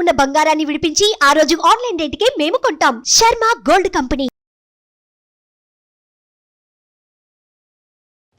ఉన్న బంగారాన్ని విడిపించి ఆ రోజు ఆన్లైన్ రేటుకే మేము కొంటాం. Sharma gold company.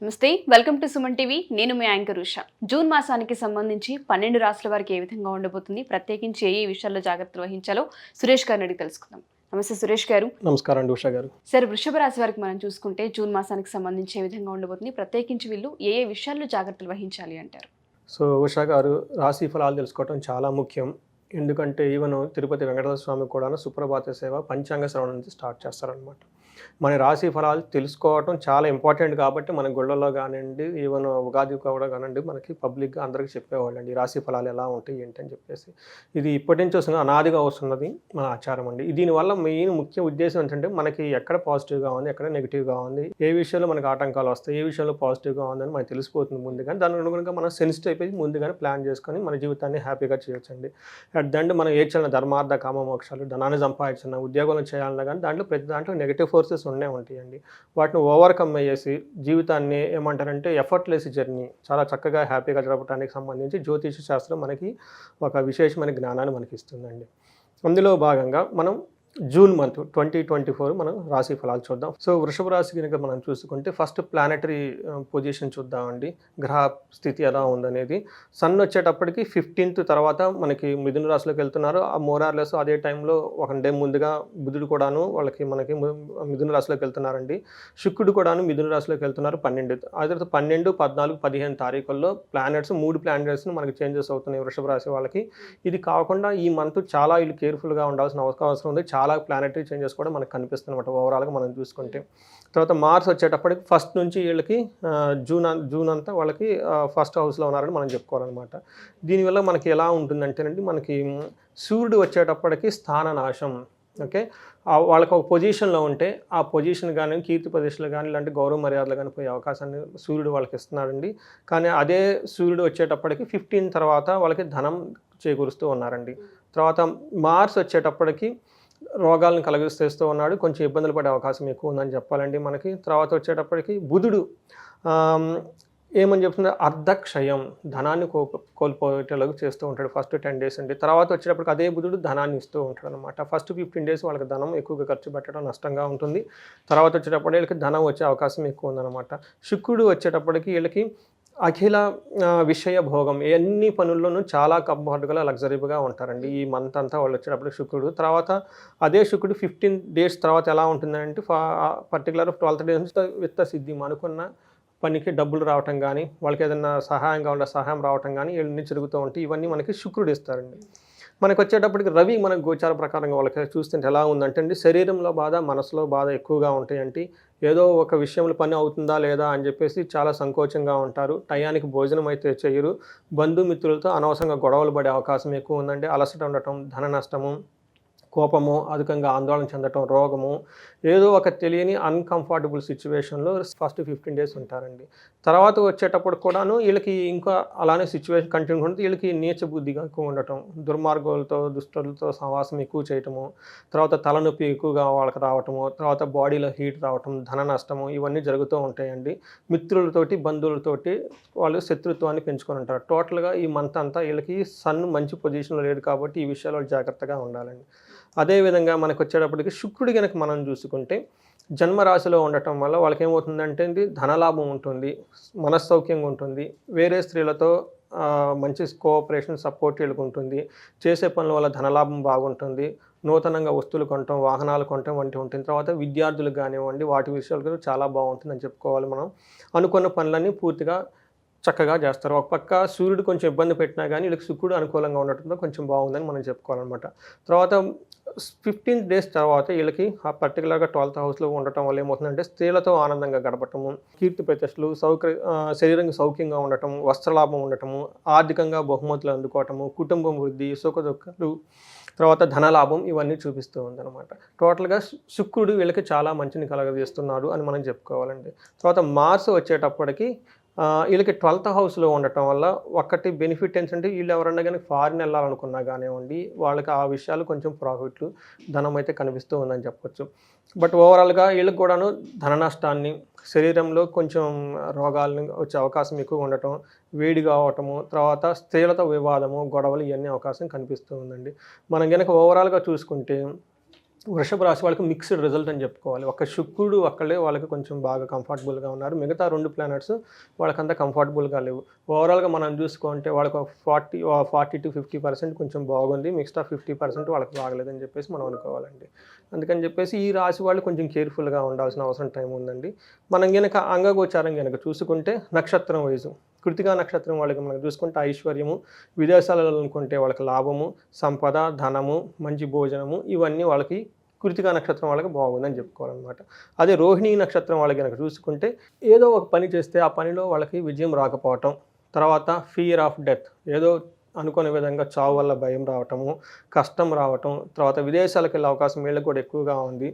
Namaste welcome to Suman TV. నేను మీ యాంకర్ ఉష. జూన్ మాసానికి సంబంధించి పన్నెండు రాష్ట్రాల వారికి ఏ విధంగా ఉండబోతుంది ప్రత్యేకించి ఏ ఏ విషయాల్లో జాగ్రత్తలు వహించాలో సురేష్ గారిని అడిగి తెలుసుకుందాం. నమస్తే సురేష్ గారు. నమస్కారం అండి ఉషా గారు. సార్ వృషభ రాశి వారికి మనం చూసుకుంటే జూన్ మాసానికి సంబంధించి ఏ విధంగా ఉండబోతుంది ప్రత్యేకించి వీళ్ళు ఏ ఏ విషయాల్లో జాగ్రత్తలు వహించాలి అంటారు? సో ఉషా గారు రాశి ఫలాలు తెలుసుకోవడం చాలా ముఖ్యం. ఎందుకంటే ఈవెన్ తిరుపతి వెంకటేశ్వర స్వామి కూడా సుప్రభాత సేవ పంచాంగ శ్రవణం నుంచి స్టార్ట్ చేస్తారనమాట మన రాశి ఫలాలు తెలుసుకోవటం చాలా ఇంపార్టెంట్ కాబట్టి మన గుళ్ళలో కానివ్వండి ఈవెన్ ఉగాది కూడా కానివ్వండి మనకి పబ్లిక్గా అందరికీ చెప్పేవాళ్ళు అండి రాశి ఫలాలు ఎలా ఉంటాయి ఏంటని చెప్పేసి. ఇది ఇప్పటి నుంచి వస్తున్న అనాదిగా వస్తున్నది మన ఆచారం అండి. దీనివల్ల మెయిన్ ముఖ్య ఉద్దేశం ఏంటంటే మనకి ఎక్కడ పాజిటివ్గా ఉంది ఎక్కడ నెగిటివ్గా ఉంది ఏ విషయంలో మనకి ఆటంకాలు వస్తాయి ఏ విషయంలో పాజిటివ్గా ఉందని మనకు తెలిసిపోతుంది ముందుగానే. దాని అనుగుణంగా మనం సెన్సిటివ్ అయిపోయి ముందుగానే ప్లాన్ చేసుకొని మన జీవితాన్ని హ్యాపీగా చేయొచ్చండి. అట్ దాంట్లో మనం ఏ చిన్న ధర్మార్థ కామ మోక్షాలు ధనాన్ని సంపాదించిన ఉద్యోగాలు చేయాలన్నా కానీ దాంట్లో ప్రతి దాంట్లో నెగిటివ్ ఫోర్సెస్ ఉండే ఉంటాయండి. వాటిని ఓవర్కమ్ అయ్యేసి జీవితాన్ని ఏమంటారంటే ఎఫర్ట్లెస్ జర్నీ చాలా చక్కగా హ్యాపీగా జరపడానికి సంబంధించి జ్యోతిష శాస్త్రం మనకి ఒక విశేషమైన జ్ఞానాన్ని మనకి ఇస్తుందండి అందులో భాగంగా మనం June month twenty twenty four మనం రాశి ఫలాలు చూద్దాం. సో వృషభ రాశి కనుక మనం చూసుకుంటే ఫస్ట్ ప్లానటరీ పొజిషన్ చూద్దామండి. గ్రహ స్థితి ఎలా ఉందనేది. సన్ వచ్చేటప్పటికి ఫిఫ్టీన్త్ తర్వాత మనకి మిథున రాశిలోకి వెళ్తున్నారు. ఆ మోరార్లెస్ అదే టైంలో ఒక డే ముందుగా బుధుడు కూడాను వాళ్ళకి మనకి మిథున రాశిలోకి వెళ్తున్నారండి. శుక్రుడు కూడాను మిథున రాశిలోకి వెళ్తున్నారు పన్నెండు. ఆ తర్వాత పన్నెండు పద్నాలుగు పదిహేను తారీఖుల్లో ప్లానెట్స్ మూడు ప్లానెట్స్ మనకి చేంజెస్ అవుతున్నాయి వృషభ రాశి వాళ్ళకి. ఇది కాకుండా ఈ మంత్ చాలా వీళ్ళు కేర్ఫుల్గా ఉండాల్సిన అవసరం అవసరం ఉంది. చాలా ప్లానెటరీ చేంజెస్ కూడా మనకు కనిపిస్తుంది అనమాట ఓవరాల్గా మనం చూసుకుంటే. తర్వాత మార్స్ వచ్చేటప్పటికి ఫస్ట్ నుంచి వీళ్ళకి జూన్ జూన్ అంతా వాళ్ళకి ఫస్ట్ హౌస్లో ఉన్నారని మనం చెప్పుకోవాలన్నమాట. దీనివల్ల మనకి ఎలా ఉంటుందంటేనండి మనకి సూర్యుడు వచ్చేటప్పటికి స్థాన నాశం. ఓకే? వాళ్ళకి ఒక పొజిషన్లో ఉంటే ఆ పొజిషన్ కానీ కీర్తి ప్రదేశాలు కానీ ఇలాంటి గౌరవ మర్యాదలు కానీ పోయే అవకాశాన్ని సూర్యుడు వాళ్ళకి ఇస్తున్నాడండి. కానీ అదే సూర్యుడు వచ్చేటప్పటికి ఫిఫ్టీన్ తర్వాత వాళ్ళకి ధనం చేకూరుస్తూ ఉన్నారండి. తర్వాత మార్స్ వచ్చేటప్పటికి రోగాలను కలిగిస్తూ ఉన్నాడు. కొంచెం ఇబ్బందులు పడే అవకాశం ఎక్కువ ఉందని చెప్పాలండి మనకి. తర్వాత వచ్చేటప్పటికి బుధుడు ఏమని చెప్తుంది అర్ధక్షయం ధనాన్ని కో కోల్పోయేటలాగా చేస్తూ ఉంటాడు ఫస్ట్ టెన్ డేస్ అండి. తర్వాత వచ్చేటప్పటికి అదే బుధుడు ధనాన్ని ఇస్తూ ఉంటాడు అనమాట ఫస్ట్ ఫిఫ్టీన్ డేస్ వాళ్ళకి ధనం ఎక్కువగా ఖర్చు పెట్టడం నష్టంగా ఉంటుంది. తర్వాత వచ్చేటప్పుడు వీళ్ళకి ధనం వచ్చే అవకాశం ఎక్కువ ఉందన్నమాట. శుక్రుడు వచ్చేటప్పటికి వీళ్ళకి అఖిల విషయ భోగం అన్ని పనుల్లోనూ చాలా కంఫర్ట్గా లగ్జరీగా ఉంటారండి. ఈ మంత్ అంతా వాళ్ళు వచ్చేటప్పుడు శుక్రుడు తర్వాత అదే శుక్రుడు ఫిఫ్టీన్ డేస్ తర్వాత ఎలా ఉంటుందంటే పర్టికులర్ ట్వెల్త్ డేస్ నుంచి విత్త సిద్ధి అనుకున్న పనికి డబ్బులు రావటం కానీ వాళ్ళకి ఏదైనా సహాయంగా ఉండే సహాయం రావటం కానీ ఇవన్నీ జరుగుతూ ఉంటాయి ఇవన్నీ మనకి శుక్రుడు ఇస్తారండి. మనకు వచ్చేటప్పటికి రవి మనకు గోచార ప్రకారంగా వాళ్ళకి చూస్తుంటే ఎలా ఉందంటే అండి శరీరంలో బాధ మనసులో బాధ ఎక్కువగా ఉంటాయంటే ఏదో ఒక విషయంలో పని అవుతుందా లేదా అని చెప్పేసి చాలా సంకోచంగా ఉంటారు. టయానికి భోజనం అయితే చేయరు. బంధుమిత్రులతో అనవసరంగా గొడవలు పడే అవకాశం ఎక్కువ ఉందండి. అలసట ఉండటం ధన నష్టము కోపము అధికంగా ఆందోళన చెందటం రోగము ఏదో ఒక తెలియని అన్కంఫర్టబుల్ సిచ్యువేషన్లో ఫస్ట్ ఫిఫ్టీన్ డేస్ ఉంటారండి. తర్వాత వచ్చేటప్పుడు కూడాను వీళ్ళకి ఇంకా అలానే సిచ్యువేషన్ కంటిన్యూ ఉంటుంది. వీళ్ళకి నీచ బుద్ధిగా ఎక్కువ ఉండటం దుర్మార్గులతో దుష్టులతో సహవాసం ఎక్కువ చేయటము తర్వాత తలనొప్పి ఎక్కువగా వాళ్ళకి రావటము తర్వాత బాడీలో హీట్ రావటం ధన నష్టము ఇవన్నీ జరుగుతూ ఉంటాయండి. మిత్రులతోటి బంధువులతోటి వాళ్ళు శత్రుత్వాన్ని పెంచుకొని ఉంటారు. టోటల్గా ఈ మంత్ అంతా వీళ్ళకి సన్ మంచి పొజిషన్లో లేదు కాబట్టి ఈ విషయాల్లో జాగ్రత్తగా ఉండాలండి. అదేవిధంగా మనకు వచ్చేటప్పటికి శుక్రుడి కనుక మనం చూసుకుంటే జన్మరాశిలో ఉండటం వల్ల వాళ్ళకి ఏమవుతుందంటే ధనలాభం ఉంటుంది మనస్సౌక్యంగా ఉంటుంది వేరే స్త్రీలతో మంచి కోఆపరేషన్ సపోర్ట్ ఉంటుంది చేసే పనుల వల్ల ధనలాభం బాగుంటుంది నూతనంగా వస్తువులు కొనటం వాహనాలు కొనటం వంటి ఉంటుంది. తర్వాత విద్యార్థులకు కానివ్వండి వాటి విషయాలు కూడా చాలా బాగుంటుందని చెప్పుకోవాలి మనం. అనుకున్న పనులన్నీ పూర్తిగా చక్కగా చేస్తారు. ఒక పక్క సూర్యుడు కొంచెం ఇబ్బంది పెట్టినా కానీ వీళ్ళకి శుక్రుడు అనుకూలంగా ఉండటంతో కొంచెం బాగుందని మనం చెప్పుకోవాలన్నమాట. తర్వాత ఫిఫ్టీన్త్ డేస్ తర్వాత వీళ్ళకి ఆ పర్టికులర్గా ట్వెల్త్ హౌస్లో ఉండటం వల్ల ఏమవుతుందంటే స్త్రీలతో ఆనందంగా గడపటము కీర్తి ప్రతిష్టలు సౌకర్య శరీరంగా సౌఖ్యంగా ఉండటం వస్త్రలాభం ఉండటము ఆర్థికంగా బహుమతులు అందుకోవటము కుటుంబం వృద్ధి సుఖదుఖాలు తర్వాత ధనలాభం ఇవన్నీ చూపిస్తూ ఉందన్నమాట. టోటల్గా శుక్రుడు వీళ్ళకి చాలా మంచిని కలగజేస్తున్నాడు అని మనం చెప్పుకోవాలండి. తర్వాత మార్స్ వచ్చేటప్పటికి వీళ్ళకి ట్వెల్త్ హౌస్లో ఉండటం వల్ల ఒక్కటి బెనిఫిట్ ఏంటంటే వీళ్ళు ఎవరన్నా కానీ ఫారిన్ వెళ్ళాలనుకున్నా కానివ్వండి వాళ్ళకి ఆ విషయాలు కొంచెం ప్రాఫిట్లు ధనం అయితే కనిపిస్తూ ఉందని చెప్పొచ్చు. బట్ ఓవరాల్గా వీళ్ళకి కూడాను ధన నష్టాన్ని శరీరంలో కొంచెం రోగాలని వచ్చే అవకాశం ఎక్కువ ఉండటం వేడి కావటము తర్వాత స్త్రీలతో వివాదము గొడవలు ఇవన్నీ అవకాశం కనిపిస్తూ ఉందండి. మనం కనుక ఓవరాల్గా చూసుకుంటే వృషభ రాశి వాళ్ళకి మిక్స్డ్ రిజల్ట్ అని చెప్పుకోవాలి. ఒక శుక్రుడు ఒక్కళ్ళే వాళ్ళకి కొంచెం బాగా కంఫర్టబుల్గా ఉన్నారు. మిగతా రెండు ప్లానెట్స్ వాళ్ళకంతా కంఫర్టబుల్గా లేవు. ఓవరాల్గా మనం చూసుకుంటే వాళ్ళకి forty forty to fifty percent కొంచెం బాగుంది. మిగతా ఫిఫ్టీ పర్సెంట్ వాళ్ళకి బాగలేదని చెప్పేసి మనం అనుకోవాలండి. అందుకని చెప్పేసి ఈ రాశి వాళ్ళు కొంచెం కేర్ఫుల్గా ఉండాల్సిన అవసరం టైం ఉందండి. మనం కనుక అంగగోచారం కనుక చూసుకుంటే నక్షత్రం వైజు. కృతికా నక్షత్రం వాళ్ళకి మనం చూసుకుంటే ఐశ్వర్యము విదేశాలలో అనుకుంటే వాళ్ళకి లాభము సంపద ధనము మంచి భోజనము ఇవన్నీ వాళ్ళకి కృతికా నక్షత్రం వాళ్ళకి బాగుందని చెప్పుకోవాలన్నమాట. అదే రోహిణీ నక్షత్రం వాళ్ళకి కనుక చూసుకుంటే ఏదో ఒక పని చేస్తే ఆ పనిలో వాళ్ళకి విజయం రాకపోవటం తర్వాత ఫియర్ ఆఫ్ డెత్ ఏదో అనుకునే విధంగా చావు వల్ల భయం రావటము కష్టం రావటం తర్వాత విదేశాలకు వెళ్ళే అవకాశం వీళ్ళకి కూడా ఎక్కువగా ఉంది.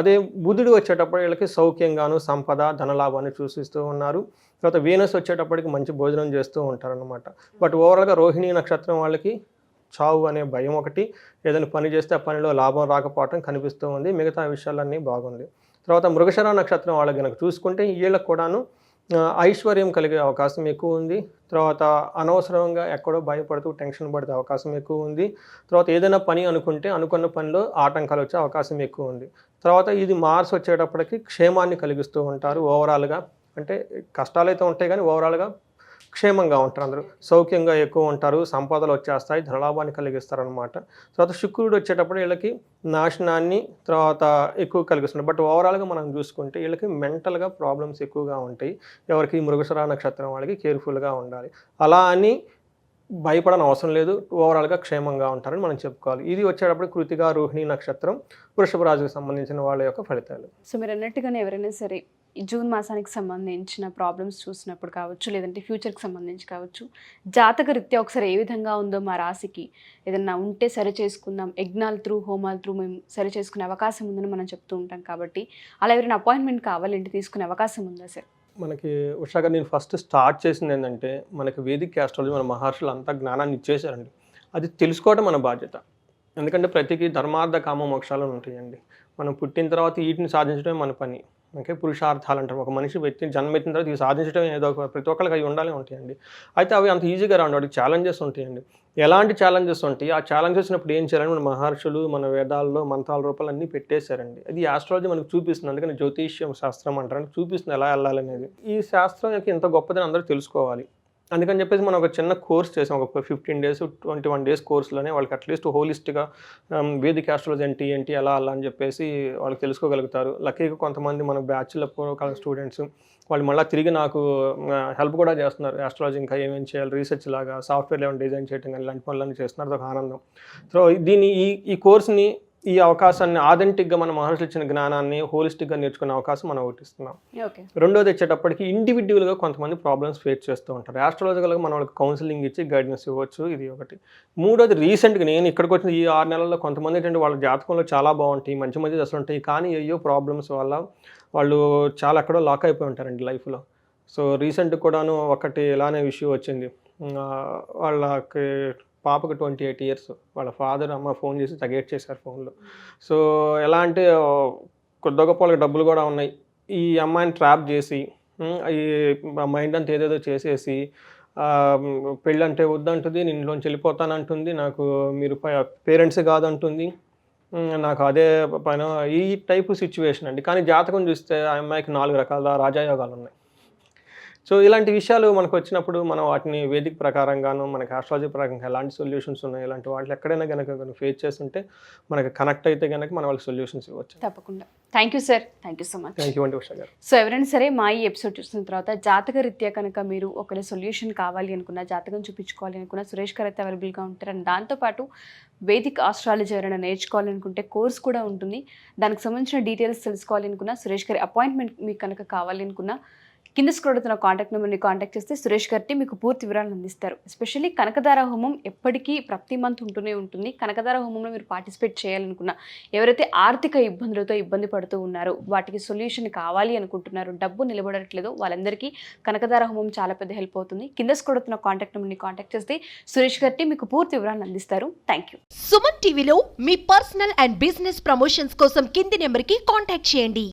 అదే బుధుడు వచ్చేటప్పుడు వీళ్ళకి సౌఖ్యంగాను సంపద ధనలాభాన్ని సూచిస్తూ ఉన్నారు. తర్వాత వీనస్ వచ్చేటప్పటికి మంచి భోజనం చేస్తూ ఉంటారనమాట బట్ ఓవరాల్గా రోహిణీ నక్షత్రం వాళ్ళకి చావు అనే భయం ఒకటి. ఏదైనా పని చేస్తే ఆ పనిలో లాభం రాకపోవటం కనిపిస్తూ ఉంది. మిగతా విషయాలన్నీ బాగుంది. తర్వాత మృగశర నక్షత్రం వాళ్ళకి కనుక చూసుకుంటే వీళ్ళకి కూడాను ఐశ్వర్యం కలిగే అవకాశం ఎక్కువ ఉంది. తర్వాత అనవసరంగా ఎక్కడో భయపడుతూ టెన్షన్ పడితే అవకాశం ఎక్కువ ఉంది. తర్వాత ఏదైనా పని అనుకుంటే అనుకున్న పనిలో ఆటంకాలు వచ్చే అవకాశం ఎక్కువ ఉంది. తర్వాత ఇది మార్స్ వచ్చేటప్పటికి క్షేమాన్ని కలిగిస్తూ ఉంటారు ఓవరాల్గా. అంటే కష్టాలు అయితే ఉంటాయి కానీ ఓవరాల్గా క్షేమంగా ఉంటారు అందరూ. సౌఖ్యంగా ఎక్కువ ఉంటారు. సంపదలు వచ్చేస్తాయి. ధనలాభాన్ని కలిగిస్తారు తర్వాత శుక్రుడు వచ్చేటప్పుడు వీళ్ళకి నాశనాన్ని తర్వాత ఎక్కువ కలిగిస్తుంది బట్ ఓవరాల్గా మనం చూసుకుంటే వీళ్ళకి మెంటల్గా ప్రాబ్లమ్స్ ఎక్కువగా ఉంటాయి. ఎవరికి మృగశరా నక్షత్రం వాళ్ళకి కేర్ఫుల్గా ఉండాలి. అలా అని భయపడని అవసరం లేదు. ఓవరాల్గా క్షేమంగా ఉంటారని మనం చెప్పుకోవాలి. ఇది వచ్చేటప్పుడు కృతిగా రోహిణి నక్షత్రం వృషభ రాజుకు సంబంధించిన వాళ్ళ యొక్క ఫలితాలు. సో మీరు అన్నట్టుగానే ఎవరైనా సరే జూన్ మాసానికి సంబంధించిన ప్రాబ్లమ్స్ చూసినప్పుడు కావచ్చు లేదంటే ఫ్యూచర్కి సంబంధించి కావచ్చు జాతక రీత్యా ఒకసారి ఏ విధంగా ఉందో మా రాశికి ఏదన్నా ఉంటే సరి చేసుకుందాం యజ్ఞాల త్రూ హోమాల త్రూ మేము సరి చేసుకునే అవకాశం ఉందని మనం చెప్తూ ఉంటాం కాబట్టి అలా ఎవరైనా అపాయింట్మెంట్ కావాలంటే తీసుకునే అవకాశం ఉందా సార్? మనకి ఉషాగా నేను ఫస్ట్ స్టార్ట్ చేసింది ఏంటంటే మనకి వేదిక ఆస్ట్రాలజీ మన మహర్షులు అంతా జ్ఞానాన్ని ఇచ్చేసారండి అది తెలుసుకోవడం మన బాధ్యత. ఎందుకంటే ప్రతికి ధర్మార్థ కామ మోక్షాలు ఉంటాయండి. మనం పుట్టిన తర్వాత వీటిని సాధించడమే మన పని. ఓకే? పురుషార్థాలు అంటారు ఒక మనిషి వ్యక్తి జన్మెత్తిన తర్వాత ఇవి సాధించడం ఏదో ఒక ప్రతి ఒక్కరికి అవి ఉండాలి ఉంటాయండి అయితే అవి అంత ఈజీగా రాండి. వాటికి ఛాలెంజెస్ ఉంటాయండి. ఎలాంటి ఛాలెంజెస్ ఉంటాయి ఆ ఛాలెంజెస్ వచ్చినప్పుడు ఏం చేయాలని మన మహర్షులు మన వేదాల్లో మంత్రాల రూపాలు అన్నీ పెట్టేశారండి. అది ఆస్ట్రాలజీ మనకు చూపిస్తుంది. అందుకని జ్యోతిష్యం శాస్త్రం అంటారు. చూపిస్తుంది ఎలా వెళ్ళాలనేది. ఈ శాస్త్రం యొక్క ఇంత గొప్పదని అందరూ తెలుసుకోవాలి. అందుకని చెప్పేసి మనం ఒక చిన్న కోర్స్ చేసాం. ఒక fifteen days twenty one days కోర్స్లోనే వాళ్ళకి అట్లీస్ట్ హోలిస్ట్గా um, వేదిక ఆస్ట్రాలజీ ఏంటి ఏంటి ఎలా అలా అని చెప్పేసి వాళ్ళకి తెలుసుకోగలుగుతారు. లక్కీగా కొంతమంది మన బ్యాచ్లో కాలం స్టూడెంట్స్ వాళ్ళు మళ్ళీ తిరిగి నాకు హెల్ప్ కూడా చేస్తున్నారు. ఆస్ట్రాలజీ ఇంకా ఏమేమి చేయాలి రీసెర్చ్ లాగా సాఫ్ట్వేర్ ఏమైనా డిజైన్ చేయడం కానీ ఇలాంటి పనులన్నీ చేస్తున్నారు. అదొక ఆనందం. సో దీన్ని ఈ ఈ కోర్స్ని ఈ అవకాశాన్ని ఆథెంటిక్గా మన మహర్షులు ఇచ్చిన జ్ఞానాన్ని హోలిస్టిక్గా నేర్చుకునే అవకాశం మనం ఒకటి ఇస్తున్నాం. రెండోది వచ్చేటప్పటికి ఇండివిజువల్గా కొంతమంది ప్రాబ్లమ్స్ ఫేస్ చేస్తూ ఉంటారు. ఆస్ట్రాలజికల్గా మనం వాళ్ళకి కౌన్సిలింగ్ ఇచ్చి గైడెన్స్ ఇవ్వచ్చు ఇది ఒకటి. మూడోది రీసెంట్గా నేను ఇక్కడికి వచ్చిన ఈ ఆరు నెలల్లో కొంతమంది ఏంటంటే వాళ్ళ జాతకంలో చాలా బాగుంటాయి మంచి మంచి దశలు ఉంటాయి కానీ అయ్యో ప్రాబ్లమ్స్ వల్ల వాళ్ళు చాలా ఎక్కడో లాక్ అయిపోయి ఉంటారండి లైఫ్లో. సో రీసెంట్ కూడాను ఒకటి ఇలానే ఇష్యూ వచ్చింది. వాళ్ళకి పాపకు ట్వంటీ ఎయిట్ ఇయర్స్. వాళ్ళ ఫాదర్ అమ్మ ఫోన్ చేసి తగేట్ చేశారు ఫోన్లో. సో ఎలా అంటే కొద్ది గొప్ప వాళ్ళకి డబ్బులు కూడా ఉన్నాయి. ఈ అమ్మాయిని ట్రాప్ చేసి ఈ మైండ్ అంతా ఏదేదో చేసేసి పెళ్ళి అంటే వద్దంటుంది నేను ఇంట్లోంచి వెళ్ళిపోతానంటుంది నాకు మీరు పేరెంట్స్ కాదంటుంది. నాకు అదే పైన ఈ టైపు సిచ్యువేషన్ అండి. కానీ జాతకం చూస్తే ఆ అమ్మాయికి నాలుగు రకాల రాజాయోగాలు ఉన్నాయి. సో ఇలాంటి విషయాలు మనకు వచ్చినప్పుడు మనం వాటిని వేదిక ప్రకారంగాను మనకి ఆస్ట్రాలజీ ప్రకారంగా ఎలాంటి సొల్యూషన్స్ ఉన్నాయి? ఇలాంటి వాటిని ఎక్కడైనా కనుక ఫేస్ చేస్తుంటే మనకి కనెక్ట్ అయితే కనుక మనం వాళ్ళకి సొల్యూషన్స్ ఇవ్వచ్చు. తప్పకుండా. Thank you sir thank you so much thank you అండి ఉషా గారు. సో ఎవరైనా సరే మా ఈ ఎపిసోడ్ చూసిన తర్వాత జాతక రీత్యా కనుక మీరు ఒకవేళ సొల్యూషన్ కావాలి అనుకున్నా జాతకం చూపించుకోవాలి అనుకున్నా సురేష్ గారు అయితే అవైలబుల్గా ఉంటారు. అండ్ దాంతోపాటు వేదిక్ ఆస్ట్రాలజీ ఎవరైనా నేర్చుకోవాలి అనుకుంటే కోర్స్ కూడా ఉంటుంది. దానికి సంబంధించిన డీటెయిల్స్ తెలుసుకోవాలి అనుకున్నా సురేష్ గారి అపాయింట్మెంట్ మీకు కనుక కావాలి అనుకున్నా కింద స్క్రోడుతున్న కాంటాక్ట్ నెంబర్ని కాంటాక్ట్ చేస్తే సురేష్ గారిని మీకు పూర్తి వివరాలు అందిస్తారు. ఎస్పెషల్లీ కనకదార హోమం ఎప్పటికీ ప్రతి మంత్ ఉంటూనే ఉంటుంది. కనకదార హోమంలో మీరు పార్టిసిపేట్ చేయాలనుకున్న ఎవరైతే ఆర్థిక ఇబ్బందులతో ఇబ్బంది పడుతూ ఉన్నారో వాటికి సొల్యూషన్ కావాలి అనుకుంటున్నారు డబ్బు నిలబడట్లేదో వాళ్ళందరికీ కనకదార హోమం చాలా పెద్ద హెల్ప్ అవుతుంది. కింద స్క్రోడుతున్న కాంటాక్ట్ నెంబర్ని కాంటాక్ట్ చేస్తే సురేష్ గారిని మీకు పూర్తి వివరాలు అందిస్తారు. థ్యాంక్ యూ సుమన్ టీవీలో మీ పర్సనల్ అండ్ బిజినెస్ ప్రమోషన్స్ కోసం కింది నెంబర్కి కాంటాక్ట్ చేయండి.